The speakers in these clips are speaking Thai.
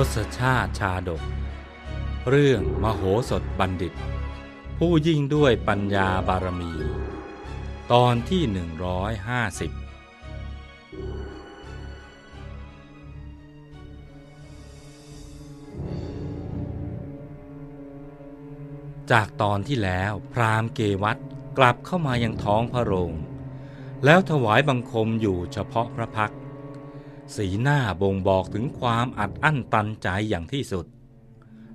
ทศชาติชาดก เรื่องมโหสถบัณฑิต ผู้ยิ่งด้วยปัญญาบารมี ตอนที่ 150 จากตอนที่แล้วพราหมณ์เกวัตกลับเข้ามายังท้องพระโรง แล้วถวายบังคมอยู่เฉพาะพระพักตร์ สีหน้าบ่งบอกถึงความอัดอั้นตันใจอย่างที่สุด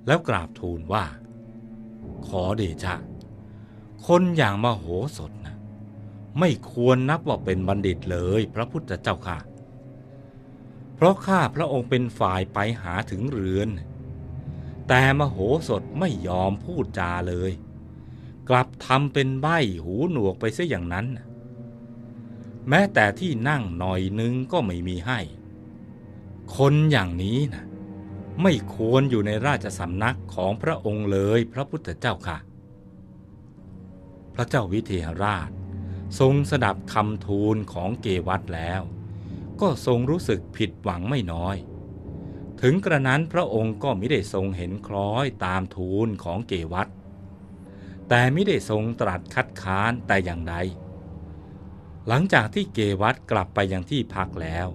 แล้วกราบทูลว่า ขอเดชะ คนอย่างมโหสถนะไม่ควรนับว่าเป็นบัณฑิตเลยพระพุทธเจ้าค่ะ เพราะข้าพระองค์เป็นฝ่ายไปหาถึงเรือน แต่มโหสถไม่ยอมพูดจาเลย กลับทำเป็นใบ้หูหนวกไปเสียอย่างนั้น แม้แต่ที่นั่งหน่อยนึงก็ไม่มีให้ คนอย่างนี้นะไม่ควรอยู่ในราชสำนักของพระองค์เลยพระพุทธเจ้าค่ะ พระเจ้าวิเทหราช ทรงสดับคำทูลของเกวัตแล้ว ก็ทรงรู้สึกผิดหวังไม่น้อย ถึงกระนั้นพระองค์ก็ไม่ได้ทรงเห็นคล้อยตามทูลของเกวัตแต่ไม่ได้ทรงตรัสคัดค้านแต่อย่างใดหลังจากที่เกวัตกลับไปยังที่พักแล้ว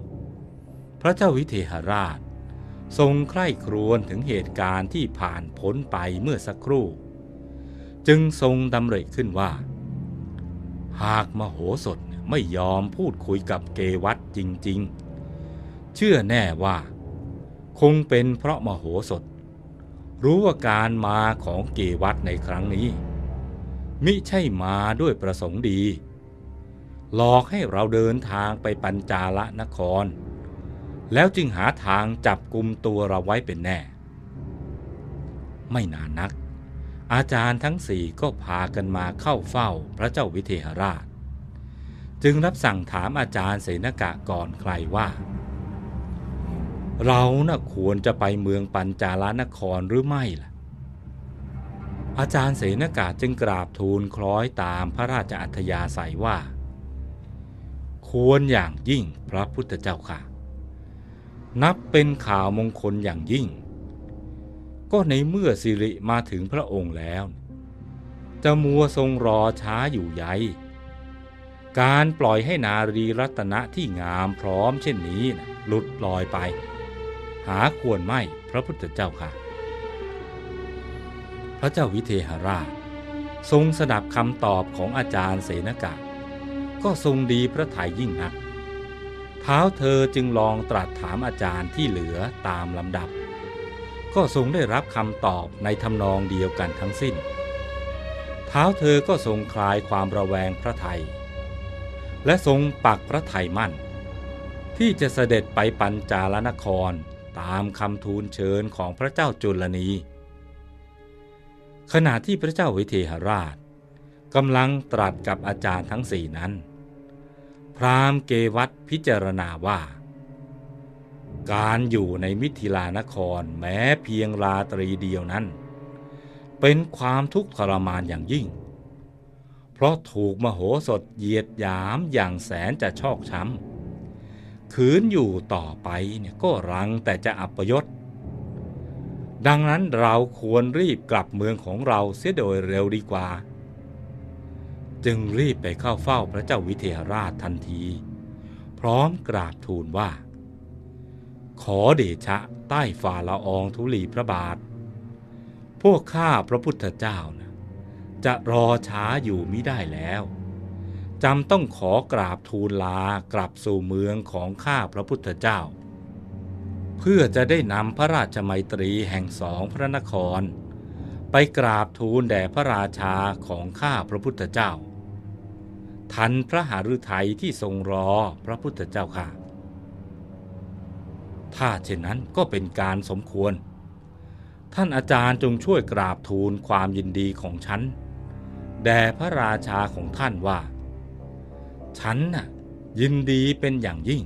พระเจ้าวิเทหราช ทรงใคร่ครวญถึงเหตุการณ์ที่ผ่านพ้นไปเมื่อสักครู่ จึงทรงดำริขึ้นว่า หากมโหสถไม่ยอมพูดคุยกับเกวัตจริง ๆ เชื่อแน่ว่า คงเป็นเพราะมโหสถ รู้ว่าการมาของเกวัตในครั้งนี้ มิใช่มาด้วยประสงค์ดี หลอกให้เราเดินทางไปปัญจาละนคร แล้วจึงหาทางจับกลุ่มตัวเราไว้เป็นแน่ ไม่นานนัก อาจารย์ทั้งสี่ก็พากันมาเข้าเฝ้าพระเจ้าวิเทหราช จึงรับสั่งถามอาจารย์เสนกะก่อนใครว่า เราน่ะควรจะไปเมืองปัญจาลนครหรือไม่ล่ะ อาจารย์เสนกะจึงกราบทูลคล้อยตามพระราชอัธยาศัยว่า ควรอย่างยิ่งพระพุทธเจ้าค่ะ นับเป็นข่าวมงคลอย่างยิ่ง ก็ในเมื่อสิริมาถึงพระองค์แล้ว จะมัวทรงรอช้าอยู่ใยการปล่อยให้นารีรัตนะที่งามพร้อมเช่นนี้นะหลุดลอยไป หาควรไม่พระพุทธเจ้าค่ะ พระเจ้าวิเทหราช ทรงสดับคำตอบของอาจารย์เสนกะ ก็ทรงดีพระทัยยิ่งนัก เท้าเธอจึงลองตรัสถามอาจารย์ที่เหลือตามลำดับ ก็ทรงได้รับคำตอบในทำนองเดียวกันทั้งสิ้น เท้าเธอก็ทรงคลายความระแวงพระไทย และทรงปักพระไทยมั่น ที่จะเสด็จไปปัญจาลนครตามคำทูลเชิญของพระเจ้าจุลนีขณะที่พระเจ้าวิเทหราชกำลังตรัสกับอาจารย์ทั้งสี่นั้น พราหมณ์เกวัตพิจารณาว่า การอยู่ในมิถิลานครแม้เพียงราตรีเดียวนั้น เป็นความทุกข์ทรมานอย่างยิ่ง เพราะถูกมโหสถเหยียดหยามอย่างแสนจะชอกช้ำขืนอยู่ต่อไปเนี่ยก็รังแต่จะอัปยศดังนั้นเราควรรีบกลับเมืองของเราเสียโดยเร็วดีกว่า จึงรีบไปเข้าเฝ้าพระเจ้าวิเทหราชทันที พร้อมกราบทูลว่า ขอเดชะใต้ฝ่าละอองธุลีพระบาท พวกข้าพระพุทธเจ้านะจะรอช้าอยู่มิได้แล้วจำต้องขอกราบทูลลากลับสู่เมืองของข้าพระพุทธเจ้า เพื่อจะได้นำพระราชมัยตรีแห่งสองพระนคร ไปกราบทูลแด่พระราชาของข้าพระพุทธเจ้า ทันพระหฤทัยที่ทรงรอพระพุทธเจ้าค่ะ ถ้าเช่นนั้นก็เป็นการสมควร ท่านอาจารย์จงช่วยกราบทูลความยินดีของฉัน แด่พระราชาของท่านว่า ฉันน่ะยินดีเป็นอย่างยิ่ง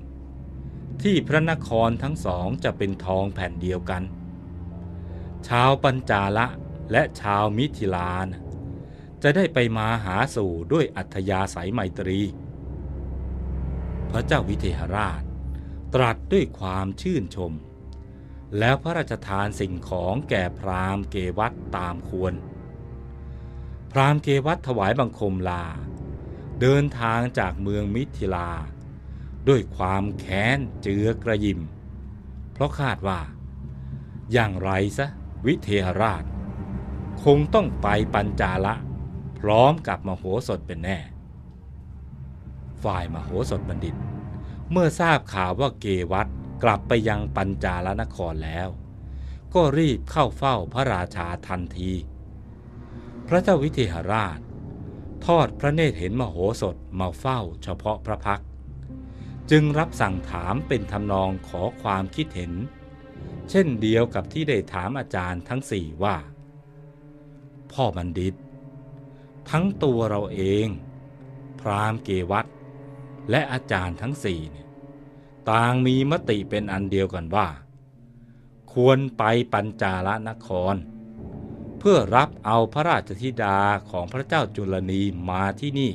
ที่พระนครทั้งสองจะเป็นทองแผ่นเดียวกัน ชาวปัญจาละและชาวมิถิลาน จะได้ไปมาหาสู่ด้วยอัธยาศัยไมตรี พระเจ้าวิเทหราช ตรัสด้วยความชื่นชม แล้วพระราชทานสิ่งของแก่พราหมณ์เกวัตตามควร พราหมณ์เกวัตถวายบังคมลา เดินทางจากเมืองมิถิลา ด้วยความแค้นเจือกระยิม เพราะคาดว่า อย่างไรซะวิเทหราช คงต้องไปปัญจาละ พร้อมกับมโหสถเป็นแน่ ฝ่ายมโหสถบัณฑิต เมื่อทราบข่าวว่าเกวัตกลับไปยังปัญจาลนครแล้ว ก็รีบเข้าเฝ้าพระราชาทันที พระเจ้าวิเทหราช ทอดพระเนตรเห็นมโหสถมาเฝ้าเฉพาะพระพัก จึงรับสั่งถามเป็นทำนองขอความคิดเห็น เช่นเดียวกับที่ได้ถามอาจารย์ทั้งสี่ว่า พ่อบัณฑิต ทั้งตัวเราเอง พราหมณ์เกวัตและอาจารย์ทั้งสี่เนี่ยต่างมีมติเป็นอันเดียวกันว่า ควรไปปัญจาลนคร เพื่อรับเอาพระราชธิดาของพระเจ้าจุลนีมาที่นี่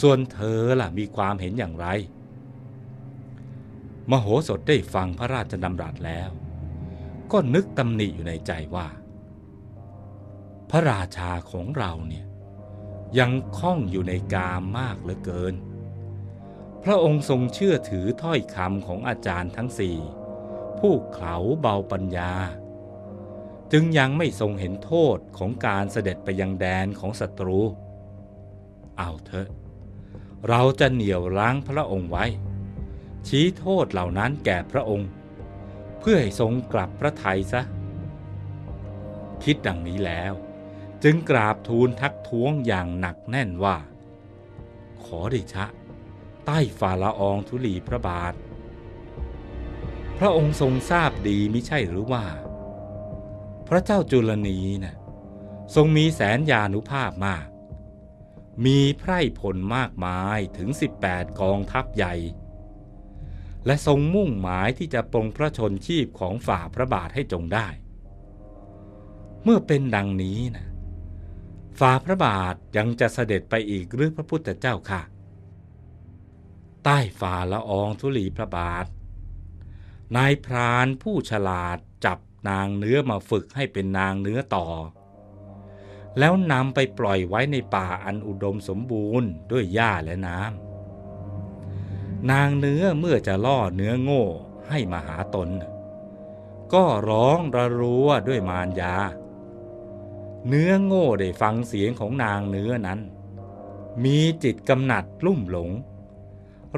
ส่วนเธอล่ะมีความเห็นอย่างไร มโหสถได้ฟังพระราชดำรัสแล้ว ก็นึกตำหนิอยู่ในใจว่า พระราชาของเราเนี่ยยังคล่องอยู่ในกามมากเหลือเกิน พระองค์ทรงเชื่อถือถ้อยคำของอาจารย์ทั้งสี่ผู้เขาเบาปัญญา จึงยังไม่ทรงเห็นโทษของการเสด็จไปยังแดนของศัตรู เอาเถอะ เราจะเหนี่ยวรั้งพระองค์ไว้ ชี้โทษเหล่านั้นแก่พระองค์ เพื่อให้ทรงกลับพระทัยซะ คิดดังนี้แล้ว จึงกราบทูลทักท้วงอย่างหนักแน่นว่า ขอเดชะ ใต้ฝ่าละอองธุลีพระบาท พระองค์ทรงทราบดีมิใช่หรือว่า พระเจ้าจุลนีนะ่ะทรงมีแสนยานุภาพมาก มีไพร่พลมากมายถึง 18 กองทัพใหญ่ และทรงมุ่งหมายที่จะปรงพระชนชีพของฝ่าพระบาทให้จงได้ เมื่อเป็นดังนี้นะ ฝ่าพระบาทยังจะเสด็จไปอีกหรือพระพุทธเจ้าค่ะ ใต้ฝ่าละอองธุลีพระบาท นายพรานผู้ฉลาดจับนางเนื้อมาฝึกให้เป็นนางเนื้อต่อ แล้วนำไปปล่อยไว้ในป่าอันอุดมสมบูรณ์ด้วยหญ้าและน้ำนางเนื้อเมื่อจะล่อเนื้อโง่ให้มาหาตน ก็ร้องระรัวด้วยมารยา เนื้อโง่ได้ฟังเสียงของนางเนื้อนั้น มีจิตกำหนัดลุ่มหลง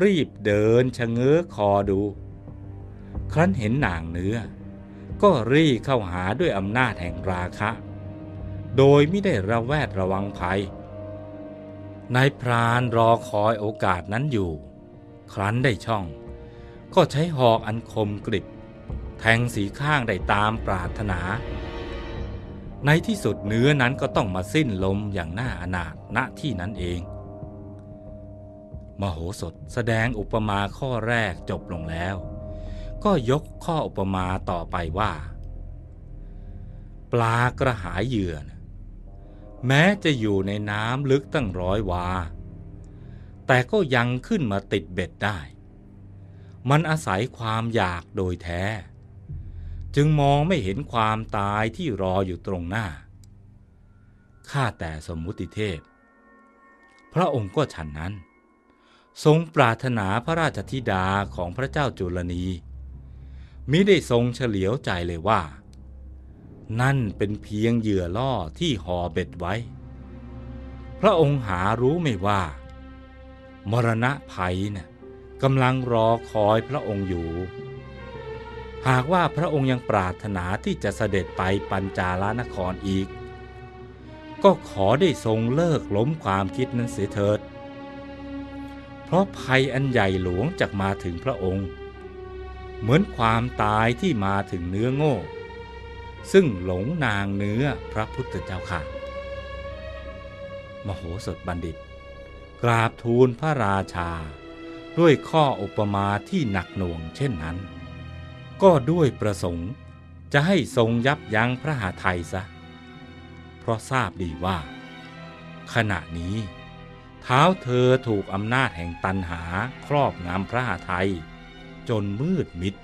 รีบเดินชะเง้อคอดู ครั้นเห็นนางเนื้อ ก็รีเข้าหาด้วยอำนาจแห่งราคะ โดยไม่ได้ระแวดระวังภัยนายพรานรอคอยโอกาสนั้นอยู่ ครั้นได้ช่อง ก็ใช้หอกอันคมกริบ แทงสีข้างได้ตามปรารถนา ในที่สุดเนื้อนั้นก็ต้องมาสิ้นลมอย่างน่าอนาถณที่นั้นเอง มโหสถแสดงอุปมาข้อแรกจบลงแล้ว ก็ยกข้ออุปมาต่อไปว่า ปลากระหายเหยื่อนะแม้จะอยู่ในน้ำลึกตั้งร้อยวา แต่ก็ยังขึ้นมาติดเบ็ดได้ มันอาศัยความอยากโดยแท้ จึงมองไม่เห็นความตายที่รออยู่ตรงหน้า ข้าแต่สมมุติเทพ พระองค์ก็ฉันนั้น ทรงปรารถนาพระราชธิดาของพระเจ้าจุลนีมิได้ทรงเฉลียวใจเลยว่า นั่นเป็นเพียงเหยื่อล่อที่ห่อเบ็ดไว้ พระองค์หารู้ไม่ว่า มรณะภัยนะ่ะกำลังรอคอยพระองค์อยู่ หากว่าพระองค์ยังปรารถนาที่จะเสด็จไปปัญจาลนครอีก ก็ขอได้ทรงเลิกล้มความคิดนั้นเสียเถิด เพราะภัยอันใหญ่หลวงจะมาถึงพระองค์ เหมือนความตายที่มาถึงเนื้อโง่ ซึ่งหลงนางเนื้อพระพุทธเจ้าค่ะ มโหสถบัณฑิต กราบทูลพระราชา ด้วยข้ออุปมาที่หนักหน่วงเช่นนั้น ก็ด้วยประสงค์จะให้ทรงยับยั้งพระหาไทยซะ เพราะทราบดีว่า ขณะนี้เท้าเธอถูกอำนาจแห่งตันหาครอบงำพระหาไทย จนมืดมิด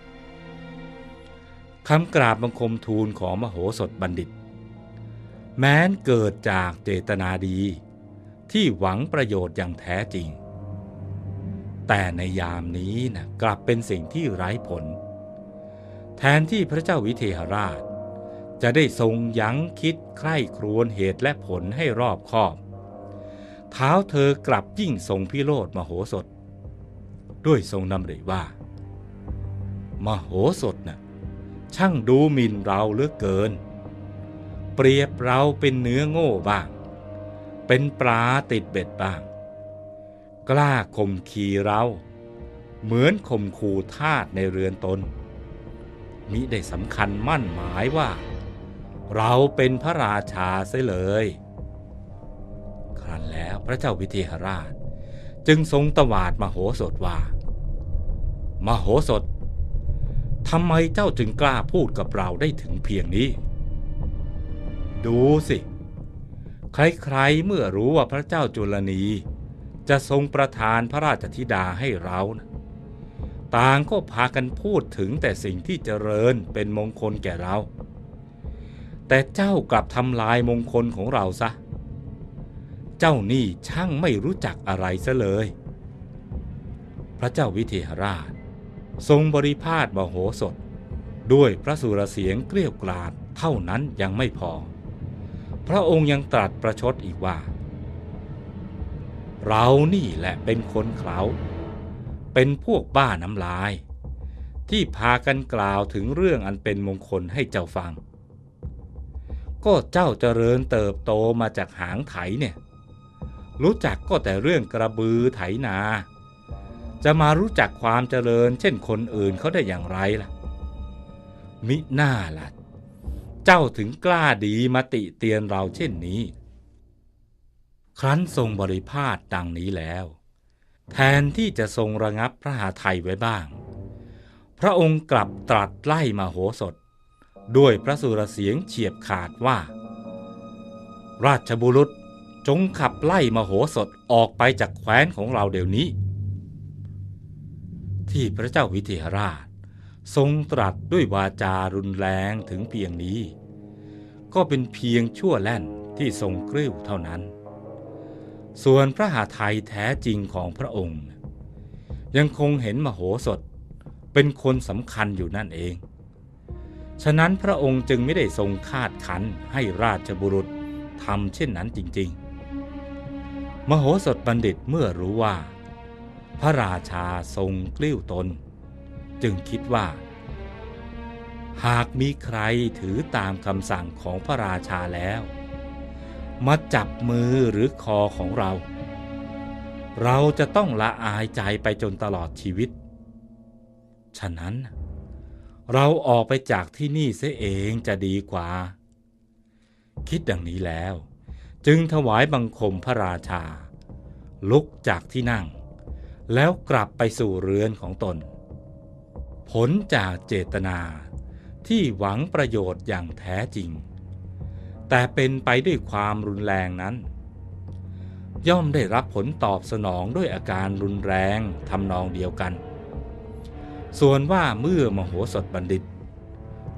คำกราบบังคมทูลของมโหสถบัณฑิต แม้นเกิดจากเจตนาดี ที่หวังประโยชน์อย่างแท้จริง แต่ในยามนี้นะกลับเป็นสิ่งที่ไร้ผล แทนที่พระเจ้าวิเทหราช จะได้ทรงยั้งคิดใคร่ครวญเหตุและผลให้รอบคอบ เท้าเธอกลับยิ่งทรงพิโรธมโหสถ ด้วยทรงนำริว่า มโหสถน่ะช่างดูหมิ่นเราเหลือเกิน เปรียบเราเป็นเนื้อโง่บ้าง เป็นปลาติดเบ็ดบ้าง กล้าข่มขีเรา เหมือนข่มขู่ทาสในเรือนตน มิได้สำคัญมั่นหมายว่า เราเป็นพระราชาเสียเลย ครั้นแล้วพระเจ้าวิเทหราช จึงทรงตวาดมโหสถว่า มโหสถทำไมเจ้าจึงกล้าพูดกับเราได้ถึงเพียงนี้ ดูสิ ใครๆเมื่อรู้ว่าพระเจ้าจุลนีจะทรงประทานพระราชธิดาให้เรานะ ต่างก็พากันพูดถึงแต่สิ่งที่เจริญเป็นมงคลแก่เรา แต่เจ้ากลับทำลายมงคลของเราซะ เจ้านี่ช่างไม่รู้จักอะไรซะเลย พระเจ้าวิเทหราช ทรงบริพาทมโหสถ ด้วยพระสุรเสียงเกลี้ยวกราดเท่านั้นยังไม่พอ พระองค์ยังตรัสประชดอีกว่า เรานี่แหละเป็นคนเขา เป็นพวกบ้าน้ำลาย ที่พากันกล่าวถึงเรื่องอันเป็นมงคลให้เจ้าฟัง ก็เจ้าเจริญเติบโตมาจากหางไถเนี่ย รู้จักก็แต่เรื่องกระบือไถนา จะมารู้จักความเจริญ เช่นคนอื่นเขาได้อย่างไรล่ะ มิหน้าล่ะ เจ้าถึงกล้าดีมาติเตียนเราเช่นนี้ ครั้นทรงบริพาทดังนี้แล้ว แทนที่จะทรงระงับพระหาไทยไว้บ้าง พระองค์กลับตรัสไล่มาโหสถ ด้วยพระสุรเสียงเฉียบขาดว่า ราชบุรุษจงขับไล่มโหสถออกไปจากแคว้นของเราเดี๋ยวนี้ ที่พระเจ้าวิเทหราช ทรงตรัสด้วยวาจารุนแรงถึงเพียงนี้ ก็เป็นเพียงชั่วแล่นที่ทรงกริ้วเท่านั้น ส่วนพระหาไทยแท้จริงของพระองค์ ยังคงเห็นมโหสถเป็นคนสำคัญอยู่นั่นเอง ฉะนั้นพระองค์จึงไม่ได้ทรงคาดขันให้ราชบุรุษทำเช่นนั้นจริง ๆ มโหสถบัณฑิตเมื่อรู้ว่า พระราชาทรงกลิ้วตน จึงคิดว่า หากมีใครถือตามคำสั่งของพระราชาแล้ว มาจับมือหรือคอของเรา เราจะต้องละอายใจไปจนตลอดชีวิต ฉะนั้น เราออกไปจากที่นี่เสียเองจะดีกว่า คิดดังนี้แล้ว จึงถวายบังคมพระราชา ลุกจากที่นั่ง แล้วกลับไปสู่เรือนของตน ผลจากเจตนาที่หวังประโยชน์อย่างแท้จริง แต่เป็นไปด้วยความรุนแรงนั้น ย่อมได้รับผลตอบสนองด้วยอาการรุนแรงทำนองเดียวกัน ส่วนว่าเมื่อมโหสถบัณฑิต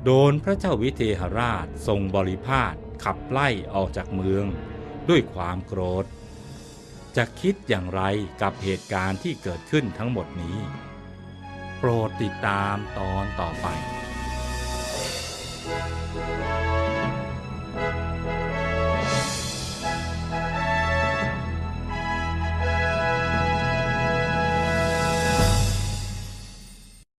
โดนพระเจ้าวิเทหราชทรงบริพาทขับไล่ออกจากเมืองด้วยความโกรธ จะคิดอย่างไรกับเหตุการณ์ที่เกิดขึ้นทั้งหมดนี้ โปรดติดตามตอนต่อไป